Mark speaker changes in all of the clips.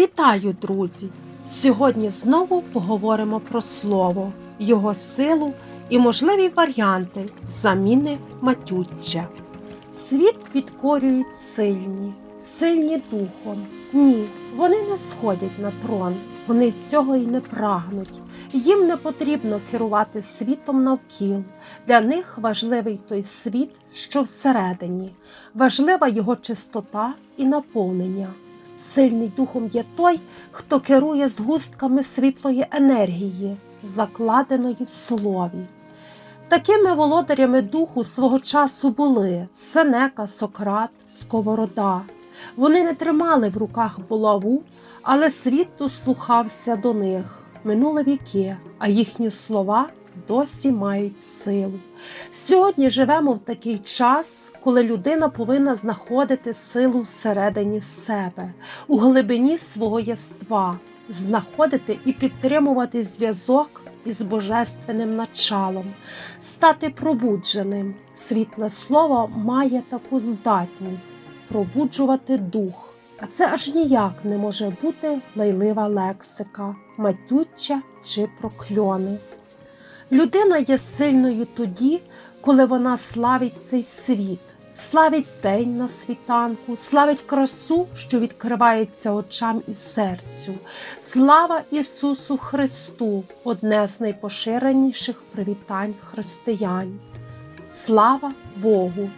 Speaker 1: Вітаю, друзі! Сьогодні знову поговоримо про слово, його силу і можливі варіанти заміни матюччя. Світ підкорюють сильні, сильні духом. Ні, вони не сходять на трон, вони цього й не прагнуть. Їм не потрібно керувати світом навкіл. Для них важливий той світ, що всередині, важлива його чистота і наповнення. Сильний духом є той, хто керує згустками світлої енергії, закладеної в слові. Такими володарями духу свого часу були Сенека, Сократ, Сковорода. Вони не тримали в руках булаву, але світ дослухався до них. Минули віки, а їхні слова досі мають силу. Сьогодні живемо в такий час, коли людина повинна знаходити силу всередині себе, у глибині свого єства, знаходити і підтримувати зв'язок із божественним началом, стати пробудженим. Світле слово має таку здатність пробуджувати дух. А це аж ніяк не може бути лайлива лексика, матюча чи прокльони. Людина є сильною тоді, коли вона славить цей світ, славить день на світанку, славить красу, що відкривається очам і серцю. Слава Ісусу Христу одне з найпоширеніших привітань християн. Слава Богу!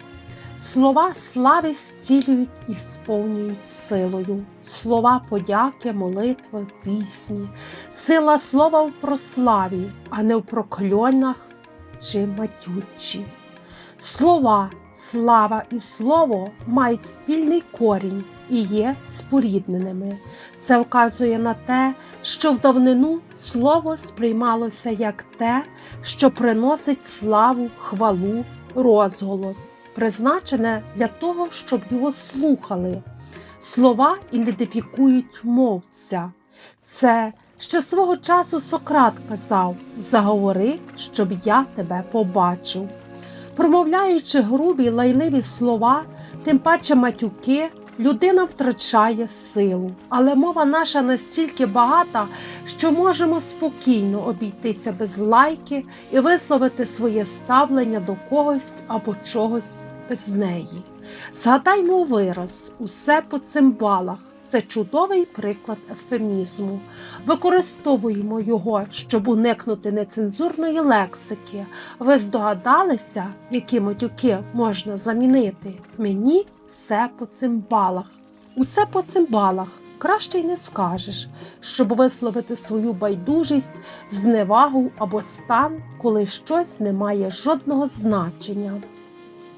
Speaker 1: Слова слави зцілюють і сповнюють силою, слова подяки, молитви, пісні, сила слова в прославі, а не в прокльонах чи матючі. Слова, слава і слово мають спільний корінь і є спорідненими. Це вказує на те, що в давнину слово сприймалося як те, що приносить славу, хвалу, розголос призначене для того, щоб його слухали. Слова ідентифікують мовця. Це ще свого часу Сократ казав заговори, щоб я тебе побачив. Промовляючи грубі лайливі слова, тим паче матюки, людина втрачає силу. Але мова наша настільки багата, що можемо спокійно обійтися без лайки і висловити своє ставлення до когось або чогось без неї. Згадаймо вираз, усе по цимбалах. Це чудовий приклад ефемізму. Використовуємо його, щоб уникнути нецензурної лексики. Ви здогадалися, які матюки можна замінити? Мені все по цимбалах. Усе по цимбалах. Краще й не скажеш, щоб висловити свою байдужість, зневагу або стан, коли щось не має жодного значення.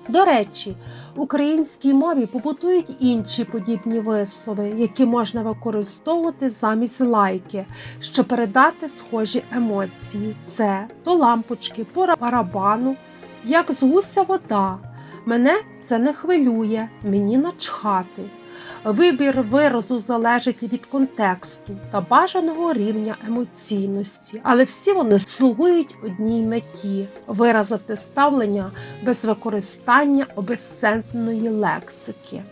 Speaker 1: До речі, в українській мові побутують інші подібні вислови, які можна використовувати замість лайки, щоб передати схожі емоції. Це до лампочки, по барабану, як з гуся вода. Мене це не хвилює, мені начхати. Вибір виразу залежить від контексту та бажаного рівня емоційності, але всі вони слугують одній меті виразити ставлення без використання обесцентної лексики.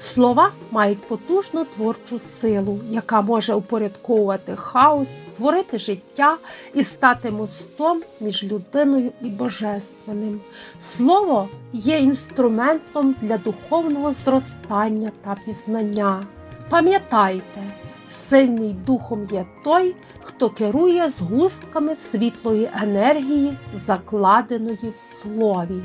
Speaker 1: Слова мають потужну творчу силу, яка може упорядковувати хаос, створити життя і стати мостом між людиною і божественним. Слово є інструментом для духовного зростання та пізнання. Пам'ятайте, сильний духом є той, хто керує згустками світлої енергії, закладеної в слові.